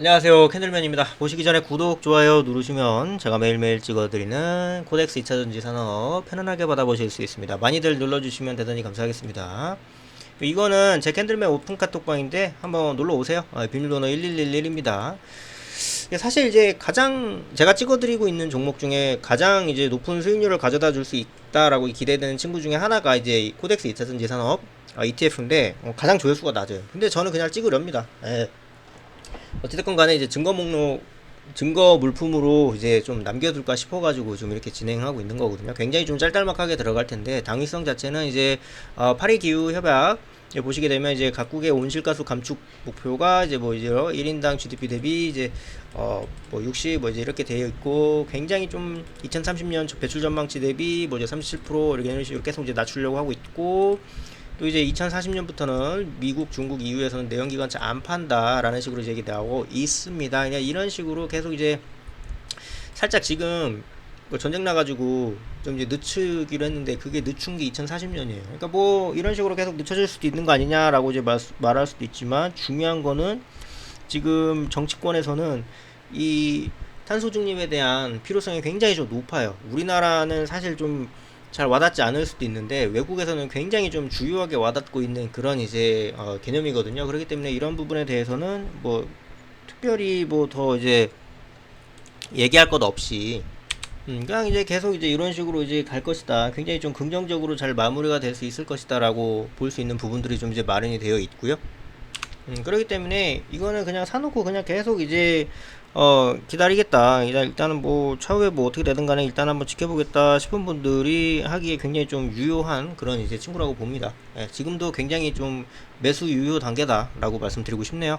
안녕하세요. 캔들맨입니다. 보시기 전에 구독 좋아요 누르시면 제가 매일매일 찍어드리는 코덱스 2차전지 산업 편안하게 받아보실 수 있습니다. 많이들 눌러주시면 대단히 감사하겠습니다. 이거는 제 캔들맨 오픈 카톡방인데 한번 놀러 오세요. 아, 비밀번호 1111입니다. 사실 이제 가장 제가 찍어드리고 있는 종목 중에 가장 이제 높은 수익률을 가져다 줄 수 있다라고 기대되는 친구 중에 하나가 이제 이 코덱스 2차전지 산업 ETF인데 가장 조회수가 낮아요 근데 저는 그냥 찍으렵니다. 예. 어찌됐건 간에 이제 증거 목록 증거 물품으로 이제 좀 남겨둘까 싶어가지고 좀 이렇게 진행하고 있는 거거든요. 굉장히 좀 짤짤막하게 들어갈 텐데 당위성 자체는 이제 어, 파리 기후 협약 보시게 되면 이제 각국의 온실가스 감축 목표가 이제 뭐 이제 1인당 GDP 대비 이제 어 뭐 60 뭐 이제 이렇게 되어 있고 굉장히 좀 2030년 배출 전망치 대비 뭐 이제 37% 이렇게 식으로 계속 이제 낮추려고 하고 있고 또 이제 2040년부터는 미국, 중국, EU에서는 내연기관차 안 판다라는 식으로 얘기 나오고 있습니다. 그냥 이런 식으로 계속 이제 살짝 지금 뭐 전쟁 나가지고 좀 이제 늦추기로 했는데 그게 늦춘 게 2040년이에요. 그러니까 뭐 이런 식으로 계속 늦춰질 수도 있는 거 아니냐라고 이제 말, 말할 수도 있지만 중요한 거는 지금 정치권에서는 이 탄소 중립에 대한 필요성이 굉장히 좀 높아요. 우리나라는 사실 좀 잘 와닿지 않을 수도 있는데 외국에서는 굉장히 좀 주요하게 와닿고 있는 그런 이제 어, 개념이거든요. 그렇기 때문에 이런 부분에 대해서는 뭐 특별히 뭐 더 이제 얘기할 것 없이 음, 그냥 이제 계속 이제 이런 식으로 이제 갈 것이다. 굉장히 좀 긍정적으로 잘 마무리가 될 수 있을 것이다라고 볼 수 있는 부분들이 좀 이제 마련이 되어 있고요. 음, 그렇기 때문에 이거는 그냥 사놓고 그냥 계속 이제 어 기다리겠다. 일단 일단은 뭐 차후에 뭐 어떻게 되든 간에 일단 한번 지켜보겠다 싶은 분들이 하기에 굉장히 좀 유효한 그런 이제 친구라고 봅니다. 예, 지금도 굉장히 좀 매수 유효 단계다 라고 말씀드리고 싶네요.